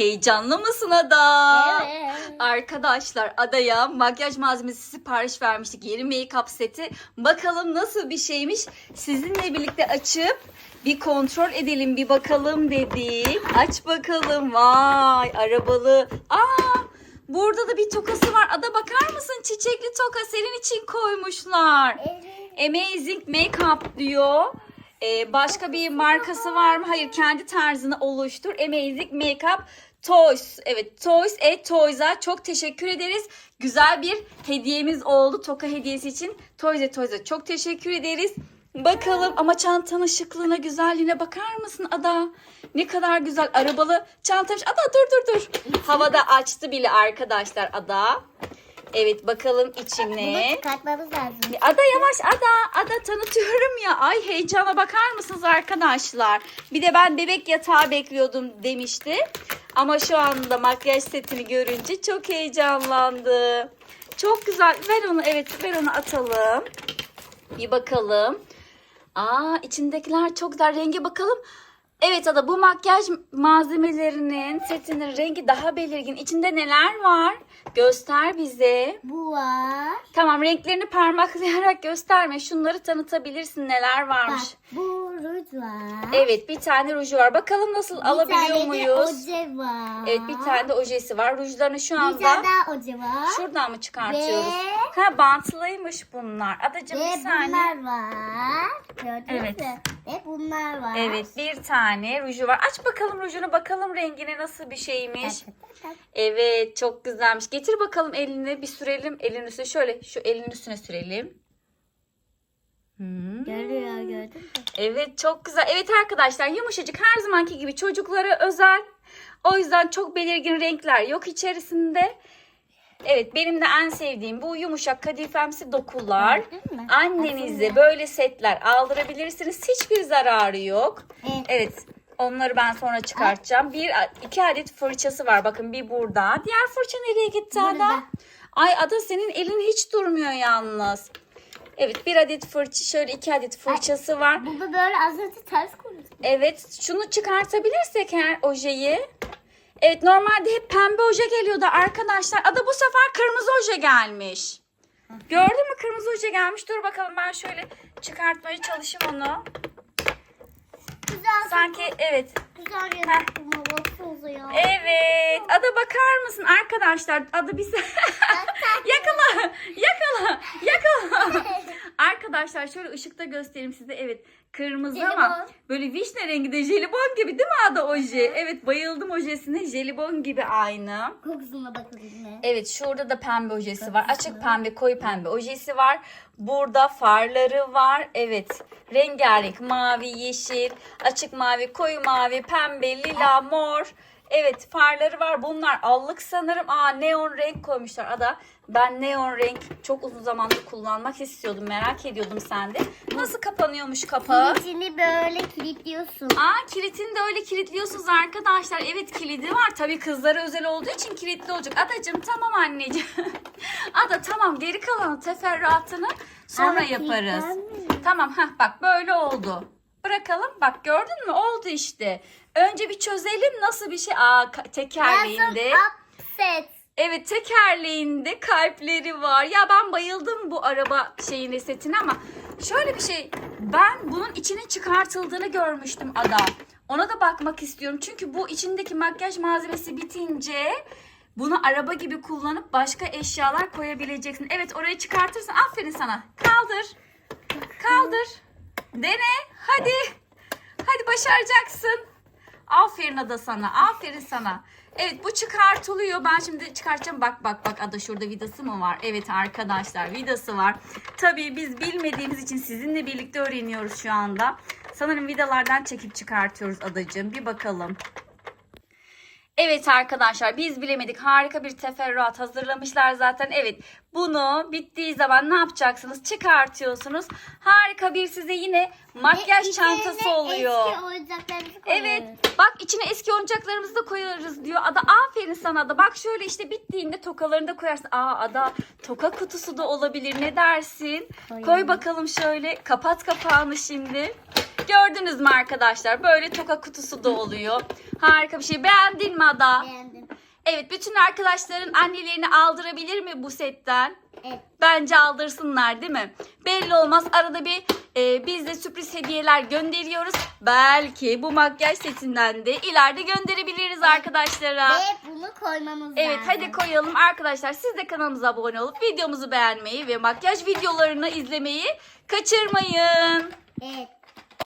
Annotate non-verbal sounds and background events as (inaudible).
Heyecanlı mısın Ada? Evet. Arkadaşlar Ada'ya makyaj malzemesi sipariş vermiştik. Yeni make-up seti. Bakalım nasıl bir şeymiş. Sizinle birlikte açıp bir kontrol edelim bir bakalım dedik. Aç bakalım. Vay arabalı. Aa burada da bir tokası var. Ada bakar mısın? Çiçekli toka senin için koymuşlar. Amazing Makeup diyor. Ee, başka bir markası var mı? Hayır kendi tarzını oluştur. Amazing Makeup Toys. Evet Toys et Toys'a çok teşekkür ederiz. Güzel bir hediyemiz oldu Toka hediyesi için. Toys et Toys'a çok teşekkür ederiz. Bakalım ama çantanın şıklığına güzelliğine bakar mısın Ada? Ne kadar güzel arabalı çantamış. Ada dur dur dur. Havada açtı bile arkadaşlar Ada. Evet bakalım içine. Bunu çıkartmamız lazım. Ada yavaş Ada. Ada tanıtıyorum ya. Ay heyecana bakar mısınız arkadaşlar? Bir de ben bebek yatağı bekliyordum demişti. Ama şu anda makyaj setini görünce çok heyecanlandı. Çok güzel. Ver onu evet ver onu atalım. Bir bakalım. Aa içindekiler çok güzel. Renge bakalım. Evet Ada bu makyaj malzemelerinin setinin rengi daha belirgin. İçinde neler var? Göster bize. Bu var. Tamam renklerini parmaklayarak gösterme. Şunları tanıtabilirsin neler Bak varmış. bu ruj var. Evet bir tane ruju var. Bakalım nasıl Bir alabiliyor tane muyuz? oje var. Evet bir tane de ojesi var. Rujlarını şu Bir anda tane daha oje var. şuradan mı çıkartıyoruz? Ve- Ha bantlıymış bunlar. Adacığım Ve bir saniye. bunlar var. Gördünüz Evet. mü? Ve bunlar var. Evet bir tane ruju var. Aç bakalım rujunu bakalım rengine nasıl bir şeymiş. Evet çok güzelmiş. Getir bakalım elini bir sürelim. Elin üstüne şöyle şu elin üstüne sürelim. Hmm. Görüyor gördün mü? Evet çok güzel. Evet arkadaşlar yumuşacık her zamanki gibi çocuklara özel. O yüzden çok belirgin renkler yok içerisinde. Evet benim de en sevdiğim bu yumuşak kadifemsi dokular. Annenize böyle setler aldırabilirsiniz. Hiçbir zararı yok. Evet. Evet onları ben sonra çıkartacağım. Bir iki adet fırçası var. Bakın bir burada. Diğer fırça nereye gitti Ada? Burada. Ay Ada senin elin hiç durmuyor yalnız. Evet bir adet fırça şöyle iki adet fırçası var. Burada böyle az önce ters koydum. Evet şunu çıkartabilirsek eğer ojeyi. Evet normalde hep pembe oje geliyordu arkadaşlar. Ada bu sefer kırmızı oje gelmiş. Gördün mü kırmızı oje gelmiş. Dur bakalım ben şöyle çıkartmaya çalışayım onu. Güzel. Sanki evet. Güzel yaptım. Baksanıza ya. Evet. Ada bakar mısın arkadaşlar? Ada bir (laughs) yakala. Yakala. Yakala. Arkadaşlar şöyle ışıkta göstereyim size. Evet kırmızı ama Jelibon. böyle vişne rengi de jelibon gibi değil mi Ada oje? Evet bayıldım ojesine. Jelibon gibi aynı. Kokusuna bakabilir mi? Evet şurada da pembe ojesi var. Açık pembe, koyu pembe ojesi var. Burada farları var. Evet. Rengarenk mavi, yeşil, açık mavi, koyu mavi, pembe, lila, mor. Evet farları var. Bunlar allık sanırım. Aa neon renk koymuşlar. Ada ben neon renk çok uzun zamandır kullanmak istiyordum. Merak ediyordum sende. Nasıl kapanıyormuş kapağı? İçini böyle kilitliyorsun. Aa kilitini de öyle kilitliyorsunuz arkadaşlar. Evet kilidi var. Tabii kızlara özel olduğu için kilitli olacak. Adacığım tamam anneciğim. (laughs) Ada tamam geri kalan teferruatını sonra Ama yaparız. Tamam heh bak böyle oldu. Bırakalım. Bak gördün mü? Oldu işte. Önce bir çözelim nasıl bir şey. Aa tekerleğinde. Upset. Evet tekerleğinde kalpleri var. Ya ben bayıldım bu araba şeyin setine ama şöyle bir şey. Ben bunun içinin çıkartıldığını görmüştüm Ada. Ona da bakmak istiyorum. Çünkü bu içindeki makyaj malzemesi bitince bunu araba gibi kullanıp başka eşyalar koyabileceksin. Evet orayı çıkartırsın. Aferin sana. Kaldır. Kaldır. Dene. Hadi. Hadi başaracaksın. Aferin Ada sana. Aferin sana. Evet bu çıkartılıyor. Ben şimdi çıkartacağım. Bak bak bak Ada şurada vidası mı var? Evet arkadaşlar vidası var. Tabii biz bilmediğimiz için sizinle birlikte öğreniyoruz şu anda. Sanırım vidalardan çekip çıkartıyoruz Adacığım. Bir bakalım. Evet arkadaşlar biz bilemedik. Harika bir teferruat hazırlamışlar zaten. Evet bunu bittiği zaman ne yapacaksınız? Çıkartıyorsunuz. Harika bir size yine makyaj Ve çantası oluyor. Eski oyuncaklarımızı koyuyoruz. Evet. Bak içine eski oyuncaklarımızı da koyarız diyor. Ada aferin sana da. Bak şöyle işte bittiğinde tokalarını da koyarsın. Aa Ada toka kutusu da olabilir. Ne dersin? Koy bakalım şöyle. Kapat kapağını şimdi. Gördünüz mü arkadaşlar? Böyle toka kutusu da oluyor. Harika bir şey. Beğendin mi Ada? Beğendim. Evet bütün arkadaşların annelerini aldırabilir mi bu setten? Evet. Bence aldırsınlar değil mi? Belli olmaz. Arada bir e, biz de sürpriz hediyeler gönderiyoruz. Belki bu makyaj setinden de ileride gönderebiliriz arkadaşlara. Ve bunu koymamız Evet lazım. hadi koyalım arkadaşlar. Siz de kanalımıza abone olup videomuzu beğenmeyi ve makyaj videolarını izlemeyi kaçırmayın. Evet.